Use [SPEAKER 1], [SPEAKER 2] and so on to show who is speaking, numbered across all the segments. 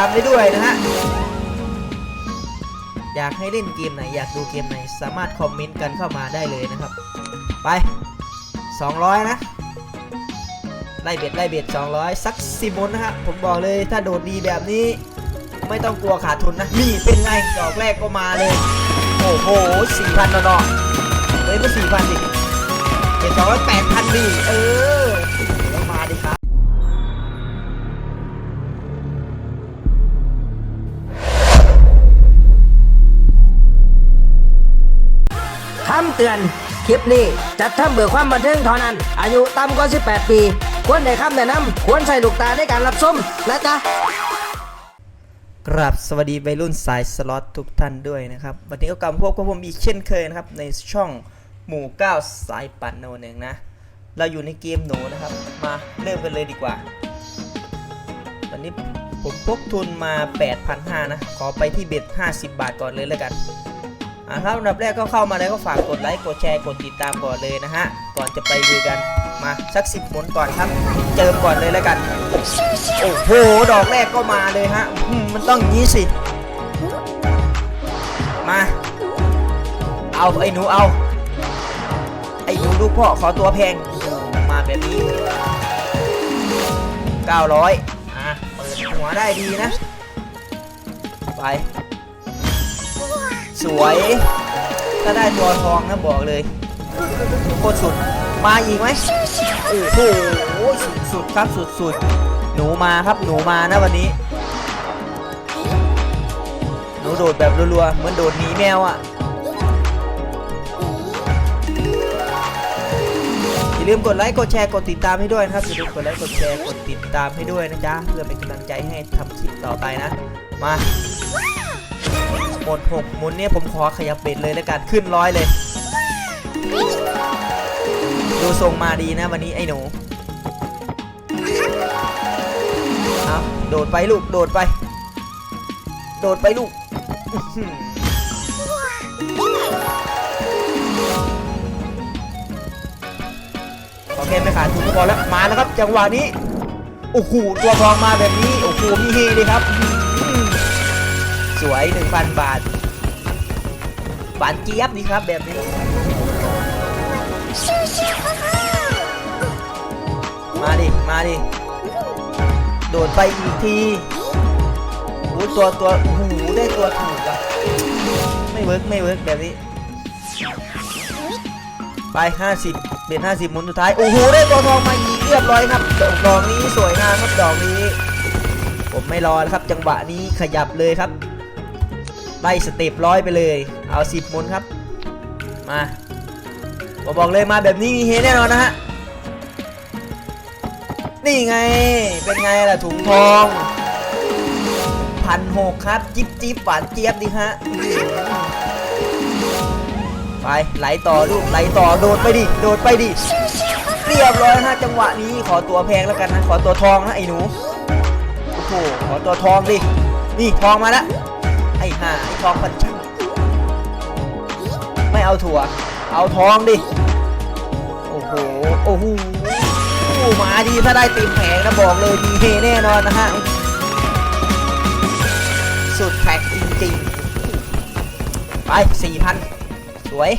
[SPEAKER 1] ามไปด้วยนะฮะ อยากให้เล่นเกมไหน อยากดูเกมไหน สามารถคอมเมนต์กันเข้ามาได้เลยนะครับ ไป 200 นะ ไล่เบ็ดไล่เบ็ด200 สักสิมนนะฮะ ผมบอกเลยถ้าโดดดีแบบนี้ ไม่ต้องกลัวขาดทุนนะ นี่เป็นไง ดอกแรกก็มาเลย โอ้โหสี่พันนอๆเฮ้ยไม่สี่พันดิเจ็ดสองร้อยแปดพันดิเออ
[SPEAKER 2] เตือน คลิปนี้จัดทำเบื่อความบันเทิงเท่านั้น อายุต่ำกว่า 18 ปี ควรได้คำแนะนำควรใส่ลูกตาในการรับชมนะจ๊ะ
[SPEAKER 1] กราบสวัสดีวัยรุ่นสายสล็อตทุกท่านด้วยนะครับ วันนี้ก็กลับพบกับผมอีกเช่นเคยนะครับ ในช่องหมู่ 9 สายปั่นโนหนึ่งนะ เราอยู่ในเกมหนูนะครับ มาเริ่มกันเลยดีกว่า วันนี้ผมพกทุนมา 8,500นะ ขอไปที่เบ็ด50 บาทก่อนเลยแล้วกัน อ่าครับอันดับแรกก็เข้ามาแล้วก็ฝากกดไลค์กดแชร์กดติดตามก่อนเลยนะฮะก่อนจะไปดูกันมาสักสิบหมุนก่อนครับเจิมก่อนเลยแล้วกันโอ้โหดอกแรกก็มาเลยฮะมันต้องงี้สิมาเอาไอ้หนูเอาไอ้หนูลูกพ่อขอตัวแพงมาแบบนี้900อะเปิดหัวได้ดีนะไป สวย ถ้าได้ตัวทองนะบอกเลยโคตรสุด มาอีกไหมโอ้โหสุดสุดครับสุดสุดหนูมาครับหนูมานะวันนี้ หนูโดดแบบรัวๆเหมือนโดดหนีแมวอะ่ะอย่าลืมกดไลค์กดแชร์กดติดตามให้ด้วยนะครับอย่าลืมกดไลค์กดแชร์กดติดตามให้ด้วยนะจ๊ะเพื่อเป็นกำลังใจให้ทำคลิปต่อไปนะ มา หมดหกหมุนเนี่ยผมขอขยับเบ็ดเลยแล้วกันขึ้นร้อยเลย ดูทรงมาดีนะวันนี้ไอ้หนูเอาโดดไปลูก โดดไป โดดไปลูก โอเคไม่ขาดทุนก็พอแล้ว มาแล้วครับ จังหวะนี้ โอ้โห ตัวทองมาแบบนี้ โอ้โห มีเฮเลยครับ สวย 1,000 บาทบานเจี๊ยบดีครับแบบนี้ มาดิ มาดิ โดดไปอีกทีโอ้ตัวตัวโอ้โหได้ตัวถูกอะไม่เวิร์กไม่เวิร์กแบบนี้ ไป 50เบ็ด50หมุนสุดท้าย โอ้โห ได้ตัวทองมาอีกเรียบร้อยครับ ดอกนี้สวยงามครับ ดอกนี้ ผมไม่รอแล้วครับ จังหวะนี้ขยับเลยครับ ไล่สเต็ปร้อยไปเลย เอาสิบมนครับ มาผมบอกเลยมาแบบนี้มีเฮแน่นอนนะฮะ นี่ไง เป็นไงล่ะถุงทองพันหกครับ จิ๊บจิ๊บหวานเจี๊ยบดิฮะ ไปไหลต่อลูกไหลต่อโดดไปดิ โดดไปดิ เรียบร้อยนะจังหวะนี้ขอตัวแพงแล้วกันนะ ขอตัวทองนะไอ้หนู โอ้โห ขอตัวทองดิ นี่ทองมาแล้ว ไอ้ห่าไอ้ทองพันช่างไม่เอาถั่ว เอาทองดิ โอ้โห โอ้โหมาดีถ้าได้ตีมแผงนะบอกเลยมีเฮแน่นอนนะฮะ สุดแพ็กจริงๆ ไปสี่พันสวย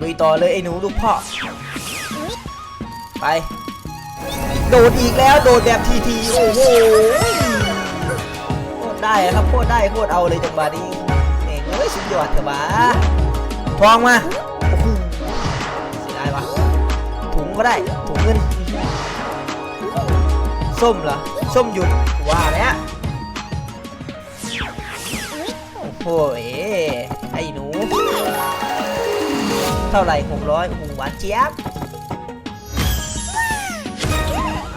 [SPEAKER 1] ลุยต่อเลยไอ้หนูลูกพ่อ ไป โดดอีกแล้ว โดดแบบทีที โอ้โห ได้ครับโคตรได้โคตรเอาเลยจังหวะนี้เองเอ้ยสุดยอดเถอะบ้าทองมาโอ้โหเสียดายวะถุงก็ได้ถุงเงินส้มเหรอส้มหยุดว่าแล้วโอ้โหไอ้หนู เท่าไหร่หกร้อยหูหวานเจี๊ยบ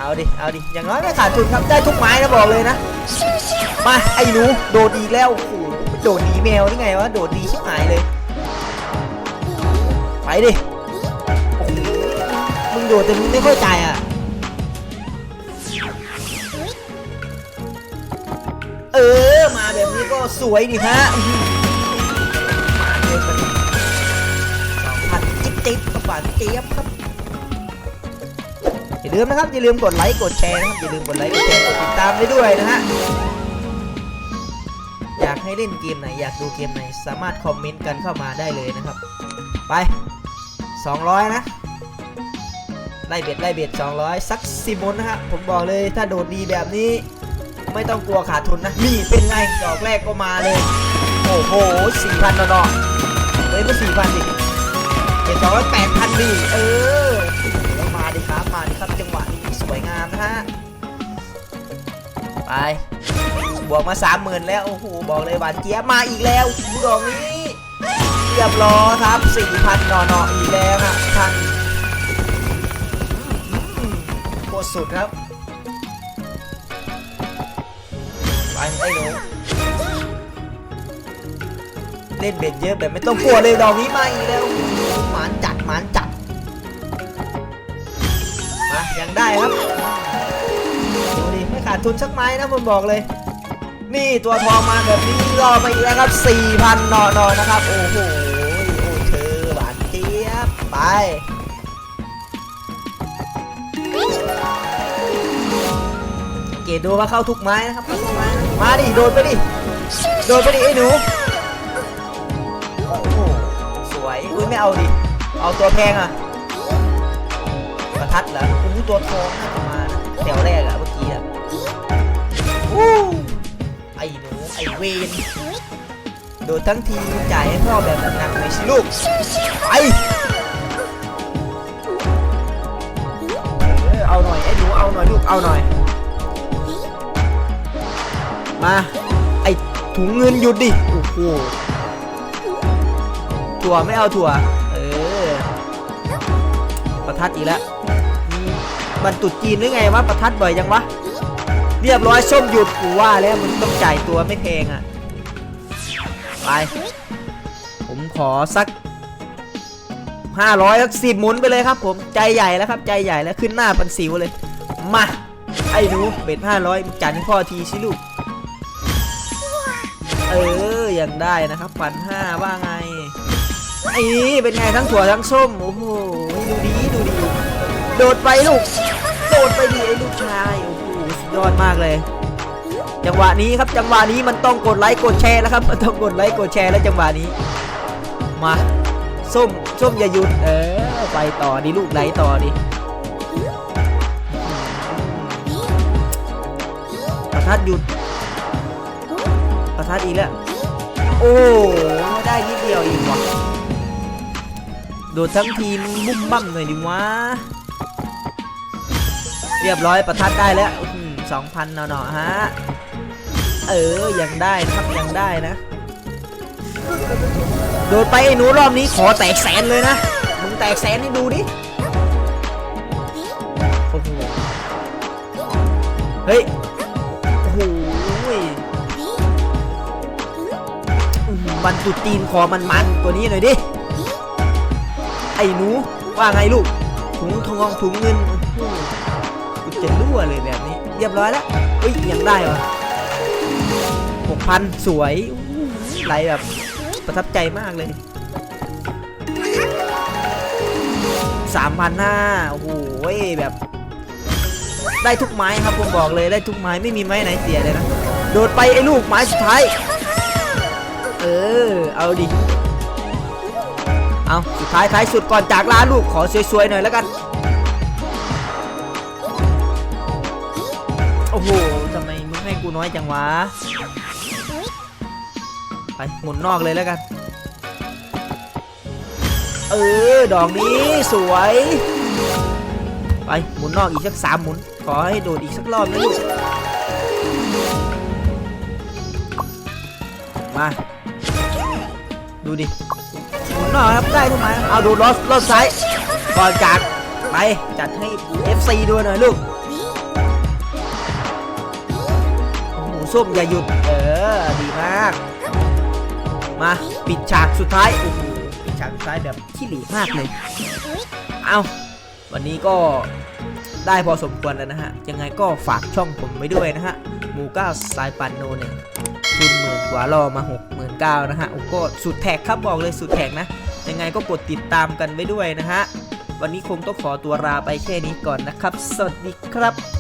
[SPEAKER 1] เอาดิ เอาดิ อย่างน้อยไม่ขาดทุนครับ ได้ทุกไม้นะบอกเลยนะ มา ไอ้หนูโดดอีกแล้ว โอ้โหโดดหนีแมวนี่ไงวะ โดดดีชิบหายเลย ไปดิ โอ้โห มึงโดดแต่มึงไม่ค่อยจ่ายอะ เออ มาแบบนี้ก็สวยดิฮะมาเลยกันสองพันจิ๊บจิ๊บกระป๋าเจี๊ยบครับ ลืมนะครับอย่าลืมกดไลค์กดแชร์นะครับอย่าลืมกดไลค์กดแชร์กดติดตามได้ด้วยนะฮะอยากให้เล่นเกมไหนอยากดูเกมไหนสามารถคอมเมนต์กันเข้ามาได้เลยนะครับ ไป 200 นะไล่เบ็ดไล่เบ็ด200 สักสิมนนะฮะผมบอกเลยถ้าโดดดีแบบนี้ ไม่ต้องกลัวขาดทุนนะนี่เป็นไงดอกแรกก็มาเลย โอ้โหสี่พันนอๆเฮ้ยไม่สี่พันดิเจ็ดสองร้อยแปดพันดิเออ ครับมาดิครับ จังหวะนี้สวยงามนะฮะ ไป บวกมาสามหมื่นแล้ว โอ้โห บอกเลยหวานเจี๊ยบมาอีกแล้วดูดอกนี้เรียบร้อยครับสี่พันนอนๆอีกแล้วครับท่านอืมโคตรสุดครับ ไปไอ้หนูเล่นเบ็ดเยอะแบบไม่ต้องกลัวเลยดอกนี้มาอีกแล้วหมานจัดหมานจัดมา ยังได้ครับดูดิไม่ขาดทุนสักไม้นะผมบอกเลย นี่ตัวทองมาแบบนี้รอมาอีกแล้วครับ 4,000นอนๆนะครับ โอ้โหโอ้เธอหวานเจี๊ยบไปเกดดูว่าเข้าทุกไม้นะครับเข้าทุกไม้นะมาดิโดนไปดิโดนไปดิไอ้หนูโอ้โหสวยอุ้ยไม่เอาดิเอาตัวแพงอะ ประทัดเหรออู้ตัวทองน่าจะมาแถวแรกอะเมื่อกี้อะอู้ไอ้หนูไอ้เวนโดนทั้งทีจ่ายให้พ่อแบบหนักๆเลยสิลูกไปเอเอาหน่อยไอ้หนูเอาหน่อยลูกเอาหน่อย มาไอ้ถุงเงินหยุดดิโอ้โหถั่วไม่เอาถั่ว ประทัดอีกแล้วมันตุดจีนหรือไงวะประทัดบ่อยจังวะ เรียบร้อยส้มหยุดกูว่าแล้วมันต้องจ่ายตัวไม่แพงอะ ไป ผมขอสัก500สักสิบหมุนไปเลยครับ ผมใจใหญ่แล้วครับใจใหญ่แล้วขึ้นหน้าปันสิวเลย มา ไอ้หนูเบ็ด500จัดให้พ่อทีสิลูก เออยังได้นะครับพันห้าว่าไงไอ้นี่เป็นไงทั้งถั่วทั้งส้มโอ้โห โดดไปลูก โดดไปดีไอ้ลูกชาย โอ้โหสุดยอดมากเลย จังหวะนี้ครับ จังหวะนี้มันต้องกดไลค์กดแชร์แล้วครับ มันต้องกดไลค์กดแชร์แล้วจังหวะนี้ มา ส้ม ส้มอย่าหยุด เออ ไปต่อดิลูกไลค์ต่อดิประทัดหยุด ประทัดอีกแล้ว โอ้ได้นิดเดียวอีกว่ะโดดทั้งทีมบุ้มบั้มหน่อยดิวะ เรียบร้อยประทัดได้แล้วสองพันเนาะฮะ เออ ยังได้นะครับยังได้นะ โดดไปไอ้หนูรอบนี้ขอแตกแสนเลยนะ มึงแตกแสนให้ดูดิโอ้โหเฮ้ย โอ้โหอื้อหือมันตุดตีนคอมันมันๆตัวนี้หน่อยดิ ไอ้หนูว่าไงลูกถุงทองถุงเงิน จะรั่วเลยแบบนี้ เรียบร้อยแล้วเฮ้ยยังได้วะหกพันสวยไหลแบบประทับใจมากเลยสามพันห้าโอ้โหแบบ ได้ทุกไม้ครับผมบอกเลยได้ทุกไม้ไม่มีไม้ไหนเสียเลยนะโดดไปไอ้ลูกไม้สุดท้าย เออ เอาดิ เอาสุดท้ายท้ายสุดก่อนจากลาลูกขอสวยๆหน่อยแล้วกัน โอ้โหทำไมมึงให้กูน้อยจังวะ ไปหมุนนอกเลยแล้วกัน เออ ดอกนี้สวย ไปหมุนนอกอีกสักสามหมุน ขอให้โดดอีกสักรอบนะลูก มา ดูดิ หมุนนอกครับได้ทุกไม้เอาดูรถรถซ้ายก่อนจากไปจัดให้ FC ด้วยหน่อยลูก ส้มอย่าหยุด เออ ดีมาก มาปิดฉากสุดท้ายโอ้โหปิดฉากสุดท้ายแบบขี้หลีมากเลย เอาวันนี้ก็ได้พอสมควรแล้วนะฮะ ยังไงก็ฝากช่องผมไว้ด้วยนะฮะ หมูก้าสายปันโนเนี่ยทุนหมื่นกว่ารอมา6 9 0 0 0นะฮะโอ้ก็สุดแท็กครับบอกเลยสุดแท็กนะ ยังไงก็กดติดตามกันไว้ด้วยนะฮะ วันนี้คงต้องขอตัวลาไปแค่นี้ก่อนนะครับ สวัสดีครับ